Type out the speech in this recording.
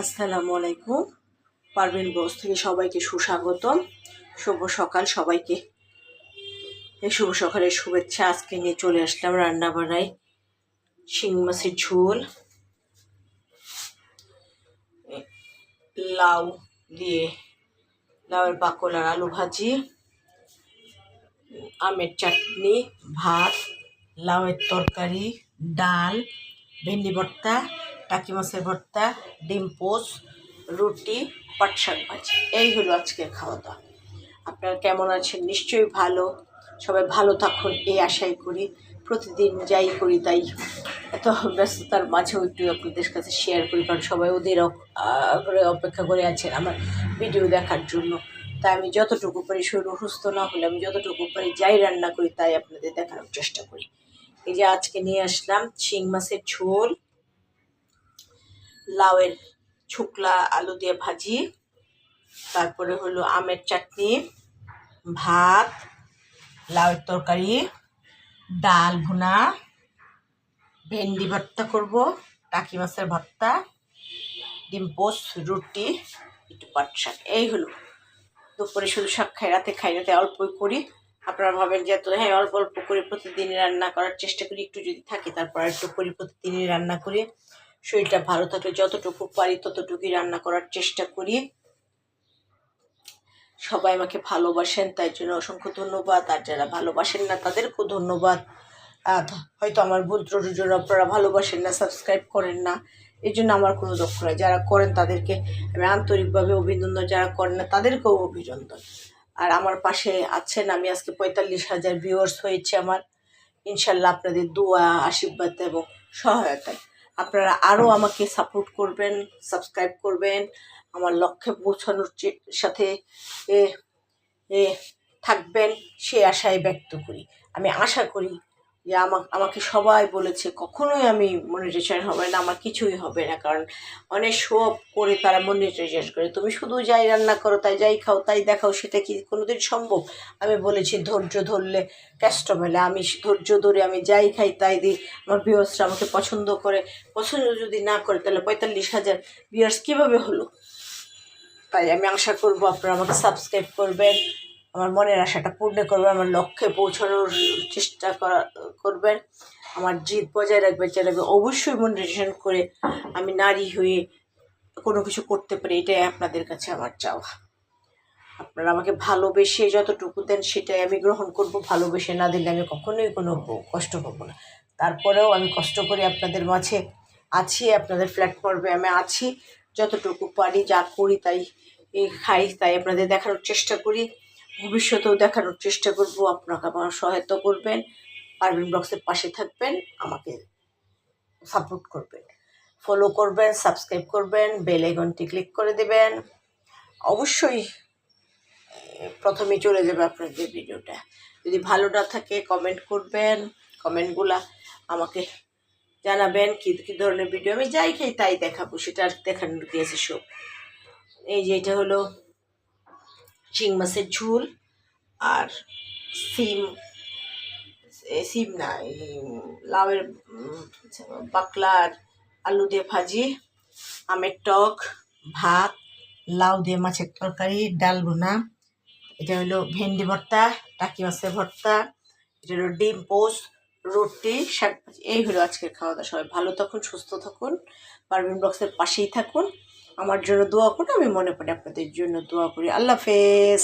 আসসালামু আলাইকুম। পারভিন বোস থেকে সবাইকে সুস্বাগতম। শুভ সকাল সবাইকে। এই শুভ সকালের শুভেচ্ছা আজকে নিয়ে চলে আসলাম রান্না বানাই শিং মাছের ঝোল। লাউ দিয়ে লাউয়ের বাকল আর আলু ভাজি। আমের চাটনি, ভাত, লাউয়ের তরকারি, ডাল, ভেন্ডি ভর্তা টাকি মাছের ভর্তা, ডিম পোস্ট রুটি, পাট শাক ভাজি। এই হলো আজকের খাওয়া দাওয়া আপনারা কেমন আছেন? নিশ্চয়ই ভালো। সবাই ভালো থাকুন, এই আশাই করি। প্রতিদিন যাই করি তাই। এত ব্যস্ততার মাঝেও একটু আপনাদের কাছে শেয়ার করি, কারণ সবাই ওদের অপ- অপেক্ষা করে আছেন আমার ভিডিও দেখার জন্য। তাই আমি যতটুকু পারি শরীর অসুস্থ না হলে আমি যতটুকু পারি যাই রান্না করি তাই আপনাদের দেখানোর চেষ্টা করি। এই যে আজকে নিয়ে আসলাম, শিং মাছের ঝোল। লাউয়ের শুকলা আলু দিয়ে ভাজি। তারপরে হলো আমের চাটনি, ভাত, লাউয়ের তরকারি, ডাল ভুনা, ভেন্ডি ভর্তা করব, টাকি মাছের ভর্তা, ডিম পোস্ট রুটি, একটু পাট শাক, এই হলো। দুপুরে শুধু শাক খাই, রাতে খাই রাতে অল্পই করি। আপনারা ভাবেন যে তো হ্যাঁ অল্প অল্প করে প্রতিদিনই রান্না করার চেষ্টা করি, একটু যদি থাকে, তারপর একটু করি, প্রতিদিনই রান্না করি। শরীরটা ভালো থাকলে যতটুকু পারি ততটুকুই রান্না করার চেষ্টা করি। সবাই আমাকে ভালোবাসেন, তাই জন্য অসংখ্য ধন্যবাদ। আর যারা ভালোবাসেন না, তাদেরকেও ধন্যবাদ। হয়তো আমার ভুল ত্রুটির জন্য আপনারা ভালোবাসেন না সাবস্ক্রাইব করেন না। এই জন্য আমার কোনো দুঃখ নেই। যারা করেন তাদেরকে আমি আন্তরিকভাবে অভিনন্দন। যারা করেন না, তাদেরকেও অভিনন্দন। আর আমার পাশে আছেন আমি, আজকে পঁয়তাল্লিশ হাজার ভিউয়ার্স হয়েছে আমার। ইনশাল্লাহ আপনাদের দোয়া, আশীর্বাদ এবং সহায়তায়। আপনারা আরও আমাকে সাপোর্ট করবেন সাবস্ক্রাইব করবেন, আমার লক্ষ্যে পৌঁছানোর সাথে থাকবেন, সে আশায় ব্যক্ত করি। আমি আশা করি যে আমা, আমাকে সবাই বলেছে, কখনোই আমি মনিটাইজেশন হবে না, আমার কিছুই হবে না। কারণ অনেক সব করে তারা মনিটাইজেশন করে। তুমি শুধু যাই রান্না করো, তাই যাই খাও, তাই দেখাও, সেটা কি কোনোদিন সম্ভব? আমি বলেছি, ধৈর্য ধরলে কষ্ট মেলে আমি ধৈর্য ধরে আমি যাই খাই, তাই দিই আমার ভিউয়ার্সরা আমাকে পছন্দ করে। পছন্দ যদি না করে, তাহলে পঁয়তাল্লিশ হাজার ভিউয়ার্স কীভাবে হলো? তাই আমি আশা করব আপনারা আমাকে সাবস্ক্রাইব করবেন। আমার মনের আশাটা পূর্ণ করবেন, আমার লক্ষ্যে পৌঁছানোর চেষ্টা করা, করবেন, আমার জিদ বজায় রাখবেন চালাবে অবশ্যই মনিটাইজেশন করে আমি নারী হয়ে কোনো কিছু করতে পারি, এটাই আপনাদের কাছে আমার চাওয়া। আপনারা আমাকে ভালোবেসে যতটুকু দেন, সেটাই আমি গ্রহণ করব। ভালোবেসে না দিলে আমি কখনোই কোনো কষ্ট পাবো না। তারপরেও আমি কষ্ট করে আপনাদের মাঝে আছি, আপনাদের প্ল্যাটফর্মে আমি আছি। যতটুকু পারি, যা করি, তাই খাই, তাই আপনাদের দেখানোর চেষ্টা করি। ভবিষ্যতেও দেখানোর চেষ্টা করব। আপনাকে আমার সহায়তা করবেন। পারবেন ব্লগসের পাশে থাকবেন, আমাকে সাপোর্ট করবেন। ফলো করবেন সাবস্ক্রাইব করবেন বেল আইকনটি ক্লিক করে দেবেন। অবশ্যই প্রথমে চলে যাবে আপনাদের ভিডিওটা। যদি ভালো না থাকে কমেন্ট করবেন। কমেন্টগুলা আমাকে জানাবেন, কী কী ধরনের ভিডিও আমি যাই খাই তাই দেখাবো, সেটা আর দেখানোর আছে সব এই যে এটা হলো চিং মাছের ঝোল আর সিম সিম না লাউয়ের উম, বাকলা আর আলু দিয়ে ভাজি আমের টক ভাত লাউ দিয়ে মাছের তরকারি ডাল বোনা এটা হলো ভেন্ডি ভর্তা টাকি মাছের ভর্তা এটা হলো ডিম পোস্ট রুটি শাক এই হলো আজকের খাওয়া দাওয়া। সবাই ভালো থাকুন সুস্থ থাকুন পারভিন ব্লগসের পাশেই থাকুন। আমার জন্য দোয়া করুন আমি মনে করি আপনাদের জন্য দোয়া করি। আল্লাহ হাফেজ।